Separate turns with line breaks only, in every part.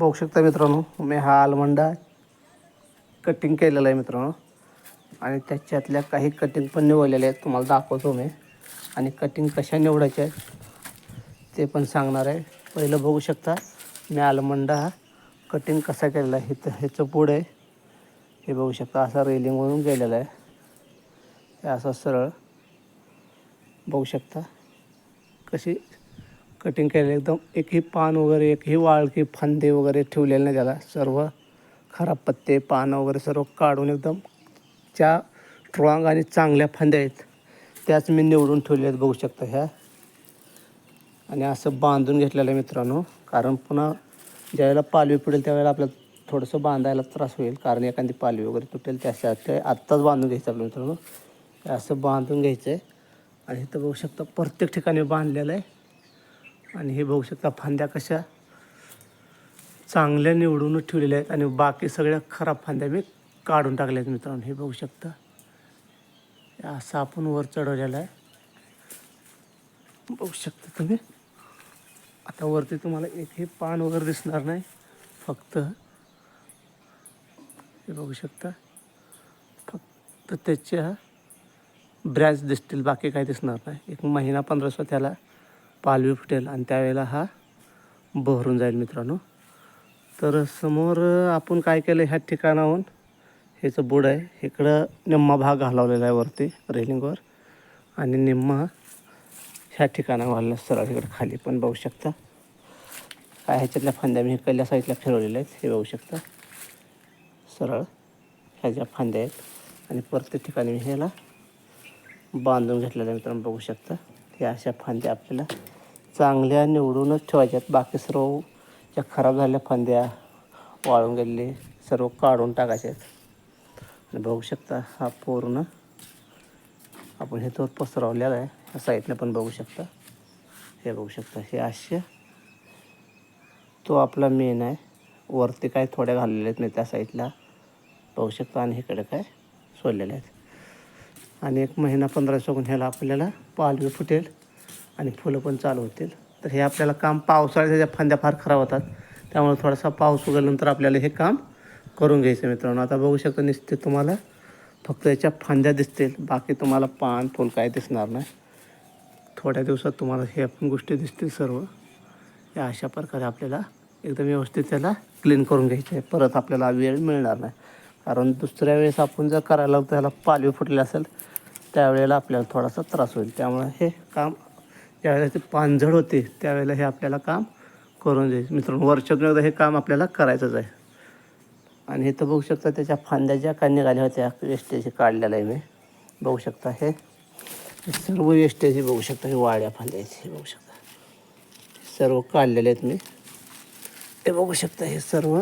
बघू शकता मित्रांनो मी हा आलमंडा कटिंग केलेला आहे मित्रांनो. आणि त्याच्यातल्या काही कटिंग पण निवडलेल्या आहेत तुम्हाला दाखवतो मी. आणि कटिंग कशा निवडायच्या आहेत ते पण सांगणार आहे. पहिलं बघू शकता मी आलमंडा हा कटिंग कसा केलेला आहे तर ह्याचं पुढं आहे. हे बघू शकता असा रेलिंगवरून गेलेला आहे. हे असं सरळ बघू शकता कशी कटिंग केलेलं एकदम एकही पान वगैरे एकही वाळकी फांदे वगैरे ठेवलेले नाही त्याला. सर्व खराब पत्ते पानं वगैरे सर्व काढून एकदम ज्या स्ट्रॉंग आणि चांगल्या फांद्या आहेत त्याच मी निवडून ठेवल्या आहेत बघू शकता ह्या. आणि असं बांधून घेतलेलं आहे मित्रांनो कारण पुन्हा ज्यावेळेला पालवी पडेल त्यावेळेला आपल्याला थोडंसं बांधायला त्रास होईल कारण एखादी पालवी वगैरे तुटेल त्याच्या ते आत्ताच बांधून घ्यायचं आपलं मित्रांनो. हे असं बांधून घ्यायचं आहे आणि इथं बघू शकता प्रत्येक ठिकाणी बांधलेलं आहे. आणि हे बघू शकता फांद्या कशा चांगल्या निवडूनच ठेवलेल्या आहेत आणि बाकी सगळ्या खराब फांद्या मी काढून टाकल्या आहेत मित्रांनो. हे बघू शकता. असं आपण वर चढवलेला आहे. बघू शकता तुम्ही. आता वरती तुम्हाला एक हे पान वगैरे दिसणार नाही. फक्त हे बघू शकता. फक्त त्याच्या ब्रॅच दिसतील बाकी काय दिसणार नाही. एक महिना पंधरा त्याला पालवी फुटेल आणि त्यावेळेला हा बहरून जाईल मित्रांनो. तर समोर आपण काय केलं ह्या ठिकाणाहून? ह्याचं बोर्ड आहे. इकडं निम्मा भाग घालवलेला आहे वरती रेलिंगवर. आणि निम्मा ह्या ठिकाणावर सरळ इकडं खाली पण बघू शकता. काय ह्याच्यातल्या फांद्या मी इकडल्या साईडला फिरवलेल्या आहेत हे बघू शकता. सरळ ह्या ज्या फांद्या आहेत. आणि प्रत्येक ठिकाणी मी ह्याला बांधून घेतलेल्या मित्रांनो बघू शकता. ह्या अशा फांद्या आपल्याला चांगल्या निवडूनच ठेवायच्या आहेत बाकी सर्व ज्या खराब झालेल्या फांद्या वाळून गेलेले सर्व काढून टाकायचे आहेत आणि बघू शकता हा पूर्ण आपण हे तो पसरवलेला आहे. ह्या साईडनं पण बघू शकता. हे बघू शकता हे असे तो आपला मेन आहे. वरती काय थोड्या घाललेल्या आहेत मी त्या साईडला. बघू शकता आणि इकडे काय सोडलेले आहेत. आणि एक महिना पंधरा दिवसाकडून ह्याला आपल्याला पालवी फुटेल. आणि फुलं पण चालू होतील. तर हे आपल्याला काम पावसाळ्याच्या ज्या फांद्या फार खराब होतात. त्यामुळे थोडासा पाऊस उघडल्यानंतर आपल्याला हे काम करून घ्यायचं मित्रांनो. आता बघू शकता निसते तुम्हाला फक्त याच्या फांद्या दिसतील. बाकी तुम्हाला पान फुल काय दिसणार नाही. थोड्या दिवसात तुम्हाला हे पण गोष्टी दिसतील सर्व. या अशा प्रकारे आपल्याला एकदम व्यवस्थित त्याला क्लीन करून घ्यायचं आहे. परत आपल्याला वेळ मिळणार नाही. कारण दुसऱ्या वेळेस आपण जर करायला त्याला पालवी फुटली असेल त्यावेळेला आपल्याला थोडासा त्रास होईल. त्यामुळे हे काम ज्यावेळेला ते पानझड होते त्यावेळेला हे आपल्याला काम करून जाईल मित्रांनो वर्षातून एकदा हे काम आपल्याला करायचंच आहे. आणि इथं बघू शकता त्याच्या फांद्या ज्या काय निघाल्या होत्या वेस्टेज काढलेलं आहे मी. बघू शकता हे. सर्व वेस्टेज बघू शकता हे वाड्या फांद्याचे हे बघू शकता. सर्व काढलेले आहेत मी. ते बघू शकता हे सर्व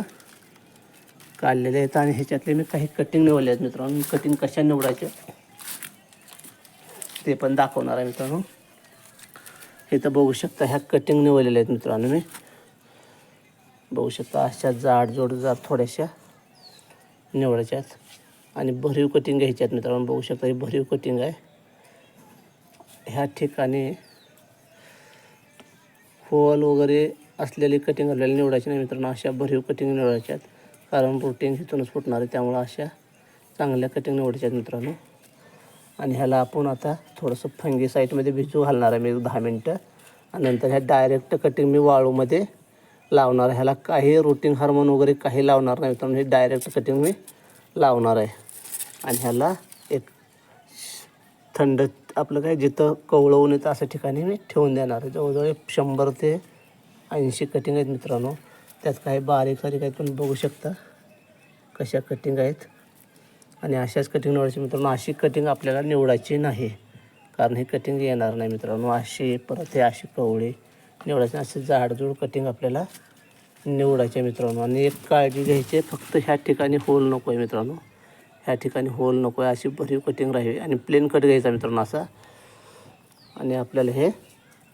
काढलेले आहेत. आणि ह्याच्यातले मी काही कटिंग निवडले आहेत मित्रांनो. कटिंग कशा निवडायचे ते पण दाखवणार आहे मित्रांनो. इथं बघू शकता ह्या कटिंग निवडलेल्या आहेत मित्रांनो मी. बघू शकता अशा जाड जोड जाड थोड्याशा निवडायच्या आहेत. आणि भरीव कटिंग घ्यायच्या आहेत मित्रांनो बघू शकता ही भरीव कटिंग आहे. ह्या ठिकाणी होल वगैरे असलेली कटिंग आपल्याला निवडायची नाही मित्रांनो अशा भरीव कटिंग निवडायच्या आहेत. कारण प्रोटीन हिथूनच फुटणार आहे त्यामुळं अशा चांगल्या कटिंग निवडायच्या आहेत मित्रांनो. आणि ह्याला आपण आता थोडंसं फंगी साईटमध्ये भिजू घालणार आहे मी दहा मिनटं. आणि नंतर ह्या डायरेक्ट कटिंग मी वाळूमध्ये लावणार आहे. ह्याला काही रुटीन हार्मोन वगैरे काही लावणार नाही मित्रांनो. हे डायरेक्ट कटिंग मी लावणार आहे. आणि ह्याला एक थंड आपलं काय जिथं कवळवून येतं अशा ठिकाणी मी ठेवून देणार आहे. जवळजवळ एक शंभर ते ऐंशी कटिंग आहेत मित्रांनो. त्यात काही बारीक सारीक आहेत पण बघू शकता कशा कटिंग आहेत. आणि अशाच कटिंग निवडायची मित्रांनो अशी कटिंग आपल्याला निवडायची नाही. कारण ही कटिंग येणार नाही मित्रांनो. अशी परत हे अशी कवळी निवडायची अशी जाडजूड कटिंग आपल्याला निवडायचे मित्रांनो. आणि एक काळजी घ्यायची आहे, फक्त ह्या ठिकाणी होल नको आहे मित्रांनो. ह्या ठिकाणी होल नको आहे अशी भरीव कटिंग राहावी. आणि प्लेन कट घ्यायचा मित्रांनो असा. आणि आपल्याला हे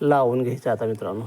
लावून घ्यायचं आता मित्रांनो.